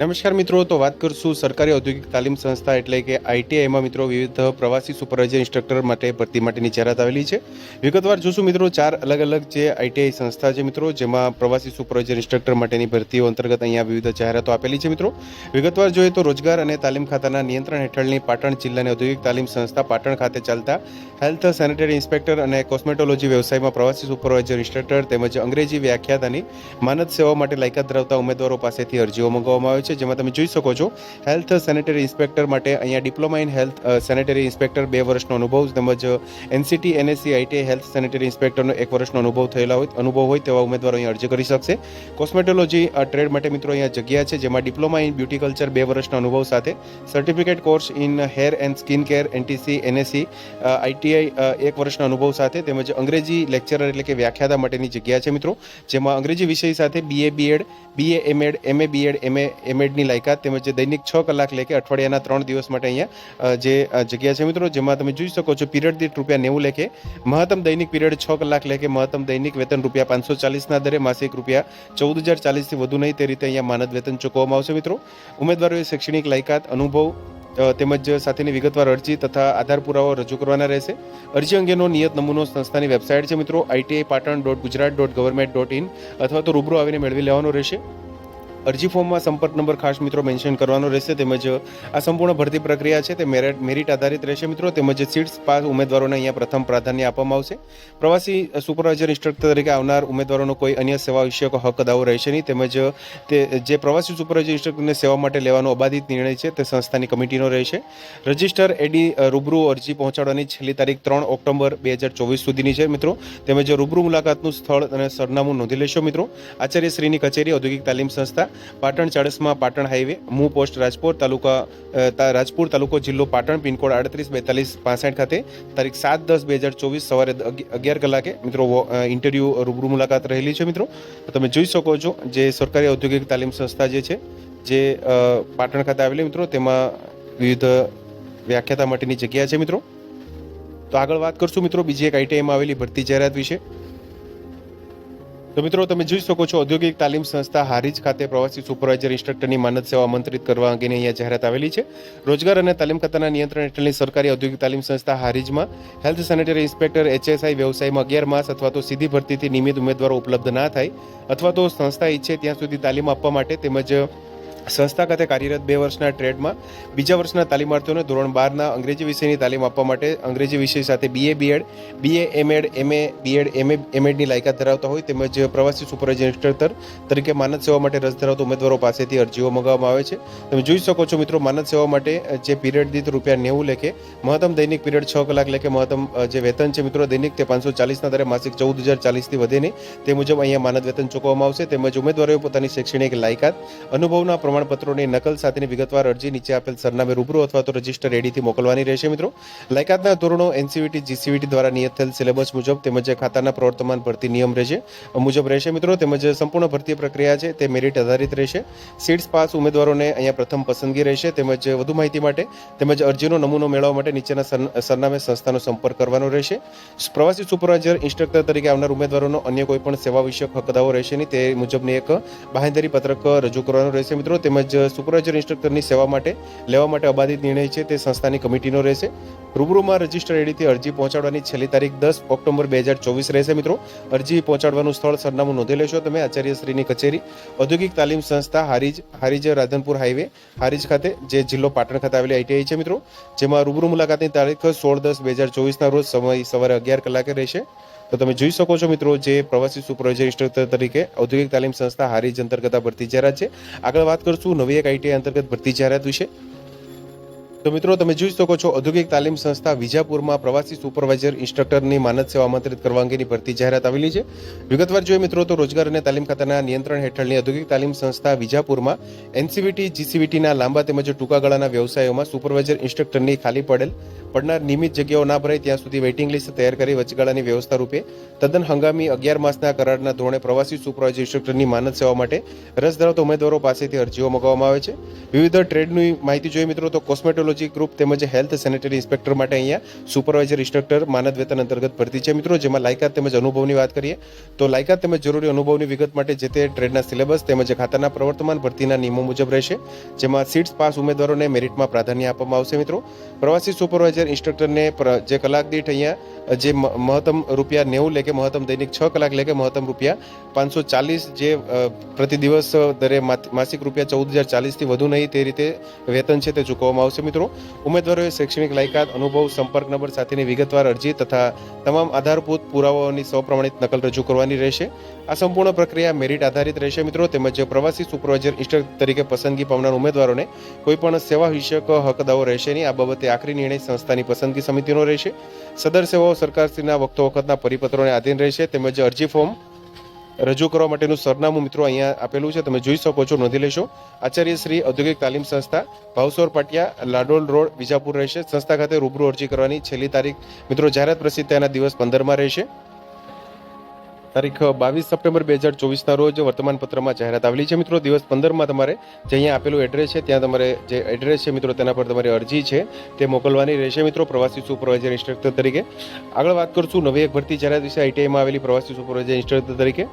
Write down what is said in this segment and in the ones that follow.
નમસ્કાર મિત્રો, તો વાત કરશું સરકારી ઔદ્યોગિક તાલીમ સંસ્થા એટલે કે આઈટીઆઈમાં મિત્રો વિવિધ પ્રવાસી સુપરવાઇઝર ઇન્સ્ટ્રક્ટર માટે ભરતી માટેની જાહેરાત આવેલી છે. વિગતવાર જોશું મિત્રો, ચાર અલગ અલગ જે આઈટીઆઈ સંસ્થા છે મિત્રો, જેમાં પ્રવાસી સુપરવાઇઝર ઇન્સ્ટ્રક્ટર માટેની ભરતીઓ અંતર્ગત અહીંયા વિવિધ જાહેરાતો આપેલી છે મિત્રો. વિગતવાર જોઈએ તો રોજગાર અને તાલીમ ખાતાના નિયંત્રણ હેઠળની પાટણ જિલ્લાની ઔદ્યોગિક તાલીમ સંસ્થા પાટણ ખાતે ચાલતા હેલ્થ સેનેટરી ઇન્સ્પેક્ટર અને કોસ્મેટોલોજી વ્યવસાયમાં પ્રવાસી સુપરવાઇઝર ઇન્સ્ટ્રક્ટર તેમજ અંગ્રેજી વ્યાખ્યાતાની માનદ સેવા માટે લાયકાત ધરાવતા ઉમેદવારો પાસેથી અરજીઓ મંગાવવામાં આવે છે. જેમાં તમે જોઈ શકો છો હેલ્થ સેનેટરી ઇન્સ્પેક્ટર માટે અહીંયા diploma in health sanitary inspector બે વર્ષનો અનુભવ, તેમજ NCT NSC ITI health sanitary ઇન્સ્પેક્ટરનો એક વર્ષનો અનુભવ થયેલા હોય, અનુભવ હોય તેવા ઉમેદવારો અહીંયા અરજી કરી શકશે. કોસ્મેટોલોજી ટ્રેડ માટે મિત્રો અહીંયા જગ્યા છે, જેમાં ડિપ્લોમા ઇન બ્યુટી કલ્ચર બે વર્ષના અનુભવ સાથે certificate course in hair and skin care NTC NSC ITI એક વર્ષના અનુભવ સાથે, તેમજ અંગ્રેજી લેક્ચરર એટલે કે વ્યાખ્યાતા માટેની જગ્યા છે મિત્રો, જેમાં અંગ્રેજી વિષય સાથે BA BEd BA MEd MA BEd MA એમએડની લાયકાત તેમજ દૈનિક છ કલાક લેખે અઠવાડિયાના ત્રણ દિવસ માટે અહીંયા જે જગ્યા છે મિત્રો, જેમાં તમે જોઈ શકો છો પીરિયડ દીઠ રૂપિયા નેવું લેખે મહત્તમ દૈનિક પીરિયડ છ કલાક લેખે મહત્તમ દૈનિક વેતન રૂપિયા પાંચસો ચાલીસના દરે, માસિક રૂપિયા ચૌદ હજાર ચાલીસથી વધુ નહીં, તે રીતે અહીંયા માનદ વેતન ચૂકવવામાં આવશે મિત્રો. ઉમેદવારોએ શૈક્ષણિક લાયકાત, અનુભવ તેમજ સાથેની વિગતવાર અરજી તથા આધાર પુરાવો રજૂ કરવાના રહેશે. અરજી અંગેનો નિયત નમૂનો સંસ્થાની વેબસાઇટ છે મિત્રો ITI Patan dot Gujarat dot government dot in અથવા તો રૂબરૂ આવીને મેળવી લેવાનો રહેશે. અરજી ફોર્મમાં સંપર્ક નંબર ખાસ મિત્રો મેન્શન કરવાનો રહેશે, તેમજ આ સંપૂર્ણ ભરતી પ્રક્રિયા છે તે મેરિટ મેરિટ આધારિત રહેશે મિત્રો, તેમજ સીટ્સ પાસ ઉમેદવારોને અહીંયા પ્રથમ પ્રાધાન્ય આપવામાં આવશે. પ્રવાસી સુપરવાઇઝર ઇન્સ્ટ્રક્ટર તરીકે આવનાર ઉમેદવારોનો કોઈ અન્ય સેવા વિષયક હક દાવો રહેશે નહીં, તેમજ તે, જે પ્રવાસી સુપરવાઇઝર ઇન્સ્ટ્રક્ટરને સેવા માટે લેવાનો અબાધિત નિર્ણય છે તે સંસ્થાની કમિટીનો રહેશે. રજિસ્ટર એડી રૂબરૂ અરજી પહોંચાડવાની છેલ્લી તારીખ ત્રણ ઓક્ટોબર બે હજાર ચોવીસ સુધીની છે મિત્રો, તેમજ રૂબરૂ મુલાકાતનું સ્થળ અને સરનામું નોંધી લેશો મિત્રો. આચાર્યશ્રીની કચેરી ઔદ્યોગિક તાલીમ સંસ્થા પાટણ ચાળસમાં પાટણ હાઈવે, મૂ પોસ્ટ રાજપુર તાલુકા રાજપુર તાલુકો જિલ્લો પાટણ, પિનકોડ આડત્રીસ બેતાલીસ પાસઠ ખાતે તારીખ સાત દસ બે હજાર ચોવીસ સવારે અગિયાર કલાકે મિત્રો ઇન્ટરવ્યૂ રૂબરૂ મુલાકાત રહેલી છે મિત્રો. તમે જોઈ શકો છો જે સરકારી ઔદ્યોગિક તાલીમ સંસ્થા જે છે, જે પાટણ ખાતે આવેલી મિત્રો, તેમાં વિવિધ વ્યાખ્યાતા માટેની જગ્યા છે મિત્રો. તો આગળ વાત કરશું મિત્રો, બીજી એક આઈટીઆઈમાં આવેલી ભરતી જાહેરાત વિશે. તો મિત્રો, તમે જોઈ શકો છો, ઔદ્યોગિક તાલીમ સંસ્થા હારીજ ખાતે પ્રવાસી સુપરવાઇઝર ઇન્સ્ટ્રક્ટરની માનદ સેવા આમંત્રિત કરવા અંગેની અહીંયા જાહેરાત આવેલી છે. રોજગાર અને તાલીમ ખાતાના નિયંત્રણ હેઠળની સરકારી ઔદ્યોગિક તાલીમ સંસ્થા હારીજમાં હેલ્થ સેનેટરી ઇન્સ્પેક્ટર એચએસઆઈ વ્યવસાયમાં અગિયાર માસ અથવા તો સીધી ભરતીથી નિયમિત ઉમેદવારો ઉપલબ્ધ ના થાય અથવા તો સંસ્થા ઈચ્છે ત્યાં સુધી તાલીમ આપવા માટે તેમજ સંસ્થા ખાતે કાર્યરત બે વર્ષના ટ્રેડમાં બીજા વર્ષના તાલીમાર્થીઓને ધોરણ બારના અંગ્રેજી વિષયની તાલીમ આપવા માટે અંગ્રેજી વિષય સાથે BA BEd BA MEd MA BEd MA એમએડની લાયકાત ધરાવતા હોય તેમજ પ્રવાસી સુપર ઇન્સ્ટ્રક્ટર તરીકે માનદ સેવા માટે રસ ધરાવતા ઉમેદવારો પાસેથી અરજીઓ મંગાવવામાં આવે છે. તમે જોઈ શકો છો મિત્રો, માનદ સેવા માટે જે પીરિયડ દીઠ રૂપિયા નેવું લેખે, મહત્તમ દૈનિક પીરિયડ છ કલાક લેખે મહત્તમ જે વેતન છે મિત્રો, દૈનિક તે પાંચસો ચાલીસના દરે માસિક ચૌદ હજાર ચાલીસથી વધે નહીં. તે મુજબ અહીંયા માનદ વેતન ચૂકવવામાં આવશે. તેમજ ઉમેદવારોએ પોતાની શૈક્ષણિક લાયકાત, અનુભવના પ્રમાણપત્રોની નકલ સાથેની વિગતવાર અરજી નીચે આપેલ સરનામે રૂબરૂ અથવા તો રજિસ્ટર એડીથી મોકલવાની રહેશે મિત્રો. લાયકાતના ધોરણો એનસીવીટી જીસીવીટી દ્વારા નિયત થયેલ સિલેબસ મુજબ તેમજ ખાતાના પ્રવર્તમાન ભરતી નિયમ રહેશે મુજબ રહેશે મિત્રો. તેમજ સંપૂર્ણ ભરતી પ્રક્રિયા છે તે મેરિટ આધારિત રહેશે. સીટ્સ પાસ ઉમેદવારોને અહીંયા પ્રથમ પસંદગી રહેશે. તેમજ વધુ માહિતી માટે તેમજ અરજીનો નમૂનો મેળવવા માટે નીચેના સર- સરનામે સંસ્થાનો સંપર્ક કરવાનો રહેશે. પ્રવાસી સુપરવાઇઝર, ઇન્સ્ટ્રક્ટર તરીકે આવનાર ઉમેદવારોનો અન્ય કોઈ પણ સેવા વિષયક હક રહેશે નહીં. તે મુજબની એક બાહેંધરી પત્રક રજૂ કરવાનું રહેશે મિત્રો. તેમજ સુપરવાઇઝર ઇન્સ્ટ્રક્ટરની સેવા માટે, લેવા માટે અબાધિત નિર્ણય છે તે સંસ્થાની કમિટીનો રહેશે. રૂબરૂમાં રજિસ્ટર એડીથી અરજી પહોંચાડવાની છેલ્લી તારીખ દસ ઓક્ટોબર બે હજાર ચોવીસ રહેશે મિત્રો. અરજી પહોંચાડવાનું સ્થળ સરનામું નોંધી લેશો તમે, આચાર્યશ્રીની કચેરી, ઔદ્યોગિક તાલીમ સંસ્થા, હારીજ હારીજ રાધનપુર હાઈવે, હારીજ ખાતે, જે જિલ્લો પાટણ ખાતે આવેલી આઈટીઆઈ છે મિત્રો. જેમાં રૂબરૂ મુલાકાતની તારીખ સોળ દસ બે હજાર ચોવીસના રોજ સમય સવારે અગિયાર કલાકે રહેશે. તો તમે જોઈ શકો છો મિત્રો જે પ્રવાસી સુપરવાઇઝર ઇન્સ્ટ્રક્ટર તરીકે ઔદ્યોગિક તાલીમ સંસ્થા હારીજ અંતર્ગત ભરતી જાહેરાત છે. આગળ વાત કરશું નવી એક આઈટીઆઈ અંતર્ગત ભરતી જાહેરાત વિશે. તો મિત્રો, તમે જોઈ શકો છો, ઔદ્યોગિક તાલીમ સંસ્થા વિજાપુરમાં પ્રવાસી સુપરવાઇઝર, ઇન્સ્ટ્રક્ટરની માનદ સેવા આમંત્રિત કરવા અંગેની ભરતી જાહેરાત આવેલી છે. વિગતવાર જોઈએ મિત્રો, તો રોજગાર અને તાલીમ ખાતાના નિયંત્રણ હેઠળની ઔદ્યોગિક તાલીમ સંસ્થા વિજાપુરમાં એનસીવીટી, જીસીવીટીના લાંબા તેમજ ટૂંકા ગાળાના વ્યવસાયોમાં સુપરવાઇઝર, ઇન્સ્ટ્રક્ટરની ખાલી પડેલ, પડનાર નિયમિત જગ્યાઓ ના ભરાય, ત્યાં સુધી વેઇટિંગ લિસ્ટ તૈયાર કરી વચગાળાની વ્યવસ્થા રૂપે તદ્દન હંગામી અગિયાર માસના કરારના ધોરણે પ્રવાસી સુપરવાઇઝર, ઇન્સ્ટ્રક્ટરની માનદ સેવા માટે રસ ધરાવતા ઉમેદવારો પાસેથી અરજીઓ મંગાવવામાં આવે છે. વિવિધ ટ્રેડની માહિતી જોઈએ મિત્રો, તો કોસ્મેટોલોજી ગ્રુપ તેમજ હેલ્થ સેનેટરી ઇન્સ્પેક્ટર માટે અહીંયા સુપરવાઇઝર ઇન્સ્ટ્રક્ટર માનદ વેતન અંતર્ગત ભરતી છે. મિત્રો, જેમાં લાયકાત તેમજ અનુભવની વાત કરીએ, તો લાયકાત તેમજ જરૂરી અનુભવની વિગત માટે જે તે ટ્રેડના સિલેબસ તેમજ ખાતાના પ્રવર્તમાન ભરતીના નિયમો મુજબ રહેશે, જેમાં સીટ્સ પાસ ઉમેદવારોને મેરિટમાં પ્રાધાન્ય આપવામાં આવશે. મિત્રો, પ્રવાસી સુપરવાઇઝર ઇન્સ્ટ્રક્ટરને જે કલાક દીઠ અહીંયા જે મહત્તમ રૂપિયા નેવું લે કે મહત્તમ દૈનિક છ કલાક લે કે મહત્તમ રૂપિયા પાંચસો ચાલીસ જે પ્રતિ દિવસ દરે માસિક રૂપિયા ચૌદ હજાર ચાલીસથી વધુ નહીં તે રીતે વેતન છે તે ચૂકવવામાં આવશે. મિત્રો ઉમેદવારોએ શૈક્ષણિક લાયકાત, અનુભવ, સંપર્ક નંબર સાથેની વિગતવાર અરજી તથા તમામ આધારભૂત પુરાવાઓની સ્વપ્રમાણિત નકલ રજૂ કરવાની રહેશે. આ સંપૂર્ણ પ્રક્રિયા મેરિટ આધારિત રહેશે મિત્રો. તેમજ પ્રવાસી સુપરવાઇઝર ઇન્સ્ટ્રક્ટર તરીકે પસંદગી પામનાર ઉમેદવારોને કોઈ પણ સેવા વિષયક હકદાઓ રહેશે નહીં. આ બાબતે આખરી નિર્ણય સંસ્થાની પસંદગી સમિતિનો રહેશે. સદર સેવાઓ સરકારશ્રીના વખતો વખતના પરિપત્રોને આધીન રહેશે. તેમજ અરજી ફોર્મ રજૂ કરવા માટેનું સરનામું મિત્રો અહીંયા આપેલું છે, તમે જોઈ શકો છો, નોંધી લેશો. આચાર્ય શ્રી ઔદ્યોગિક તાલીમ સંસ્થા, ભાવસોર પાટિયા, લાડોલ રોડ, વિજાપુર રહેશે. સંસ્થા ખાતે રૂબરૂ અરજી કરવાની છેલ્લી તારીખ મિત્રો જાહેરાત પ્રસિદ્ધ તેના દિવસ પંદરમાં રહેશે. તારીખ બાવીસ સપ્ટેમ્બર બે હજાર ચોવીસના રોજ વર્તમાનપત્રમાં જાહેરાત આવેલી છે. મિત્રો, દિવસ પંદરમાં તમારે જે અહીંયા આપેલું એડ્રેસ છે, ત્યાં તમારે જે એડ્રેસ છે મિત્રો, તેના પર તમારી અરજી છે, તે મોકલવાની રહેશે. મિત્રો, પ્રવાસી સુપરવાઇઝર ઇન્સ્ટ્રક્ટર તરીકે. આગળ વાત કરશું નવી એક ભરતી જાહેરાત વિશે. આઈટીઆઈમાં આવેલી પ્રવાસી સુપરવાઇઝર ઇન્સ્ટ્રક્ટર તરીકે.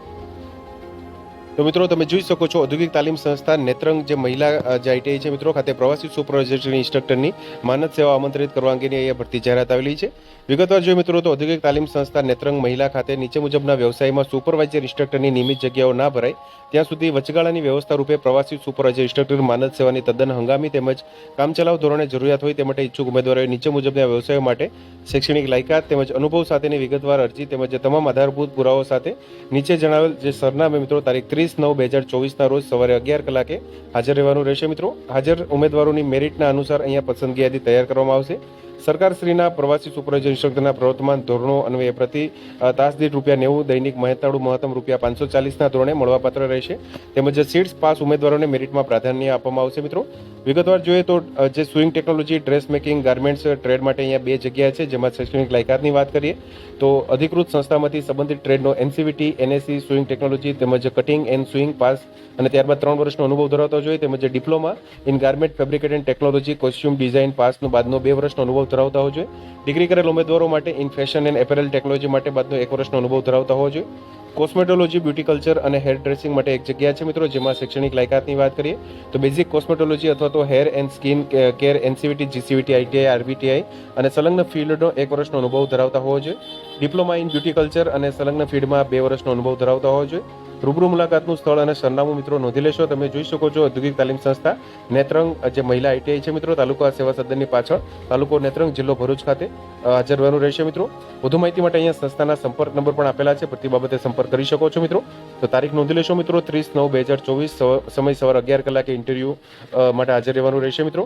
તો મિત્રો તમે જોઈ શકો છો ઔદ્યોગિક તાલીમ સંસ્થા નેત્રંગ જે મહિલા જે આઈટીઆઈ છે મિત્રો, ખાતે પ્રવાસી સુપરવાઇઝર ઇન્સ્ટ્રક્ટરની માનદ સેવા આમંત્રિત કરવા અંગેની અહીંયા ભરતી જાહેરાત આવેલી છે. વિગતવાર જોઈએ મિત્રો તો ઔદ્યોગિક તાલીમ સંસ્થા નેત્રંગ મહિલા ખાતે નીચે મુજબના વ્યવસાયમાં સુપરવાઇઝર ઇન્સ્ટ્રક્ટરની નિયમિત જગ્યાઓ ના ભરાય. ત્યાં સુધી વચગાળાની વ્યવસ્થા રૂપે પ્રવાસી સુપરવાઇઝર ઇન્સ્ટ્રક્ટર માનદ સેવાની તદ્દન હંગામી તેમજ કામચલાઉ ધોરણે જરૂરિયાત હોય તે માટે ઈચ્છુક ઉમેદવારોએ નીચે મુજબના વ્યવસાયો માટે શૈક્ષણિક લાયકાત તેમજ અનુભવ સાથેની વિગતવાર અરજી તેમજ તમામ આધારભૂત પુરાવાઓ સાથે નીચે જણાવેલ જે સરનામે મિત્રો, તારીખ ત્રીસ નવ બે હજાર ચોવીસના રોજ સવારે અગિયાર કલાકે હાજર રહેવાનું રહેશે મિત્રો. હાજર ઉમેદવારોની મેરિટના અનુસાર અહીંયા પસંદગી યાદી તૈયાર કરવામાં આવશે. સરકારશ્રીના પ્રવાસી સુપરવાઇઝર પ્રવર્તમાન ધોરણો અન્વયે પ્રતિ તાસ રૂપિયા નેવું, દૈનિક મહેતાળુ મહત્તમ રૂપિયા પાંચસો ચાલીસના ધોરણે મળવાપાત્ર રહેશે. તેમજ સીટ્સ પાસ ઉમેદવારોને મેરિટમાં પ્રાધાન્ય આપવામાં આવશે મિત્રો. વિગતવાર જોઈએ તો જે sewing technology, dress making, garments, trade માટે અહીંયા બે જગ્યા છે, જેમાં શૈક્ષણિક લાયકાતની વાત કરીએ, તો અધિકૃત સંસ્થામાંથી સંબંધિત ટ્રેડનો એનસીવીટી એનએસસી સ્વિંગ ટેકનોલોજી તેમજ કટિંગ એન્ડ સ્વિંગ પાસ અને ત્યારબાદ ત્રણ વર્ષનો અનુભવ ધરાવતો જોઈએ, તેમજ diploma in garment fabricate and technology costume design પાસનો બાદનો બે વર્ષનો અનુભવ ધરાવતા હોવો જોઈએ. ડિગ્રી કરેલ ઉમેદવારો માટે in fashion and apparel technology માટે બાદનો એક વર્ષનો અનુભવ ધરાવતા હોવો જોઈએ. કોસ્મેટોલોજી બ્યુટી કલ્ચર અને હેર ડ્રેસિંગ માટે એક જગ્યા છે મિત્રો, જેમાં શૈક્ષણિક લાયકાતની વાત કરીએ, તો બેઝિક કોસ્મેટોલોજી અથવા તો hair and skin care NCVT GCVT ITI RBTI અને સંલગ્ન ફિલ્ડનો એક વર્ષનો અનુભવ ધરાવતા હોવો જોઈએ. ડિપ્લોમા ઇન બ્યુટી કલ્ચર અને સંલગ્ન ફિલ્ડમાં બે વર્ષનો અનુભવ ધરાવતા હોવો જોઈએ. રૂબરૂ મુલાકાતનું સ્થળ અને સરનામું મિત્રો નોંધી લેશો. તમે જોઈ શકો છો ઔદ્યોગિક તાલીમ સંસ્થા નેત્રંગ જે મહિલા આઈટીઆઈ છે મિત્રો, તાલુકા સેવા સદનની પાછળ. તાલુકો નેત્રંગ, જિલ્લો ભરૂચ ખાતે હાજર રહેવાનું રહેશે મિત્રો. વધુ માહિતી માટે અહીંયા સંસ્થાના સંપર્ક નંબર પણ આપેલા છે. પ્રતિ બાબતે સંપર્ક કરી શકો છો મિત્રો. તો તારીખ નોંધી લેશો મિત્રો, ત્રીસ નવ બે હજાર ચોવીસ સમય સવાર અગિયાર કલાકે ઇન્ટરવ્યૂ માટે હાજર રહેવાનું રહેશે મિત્રો.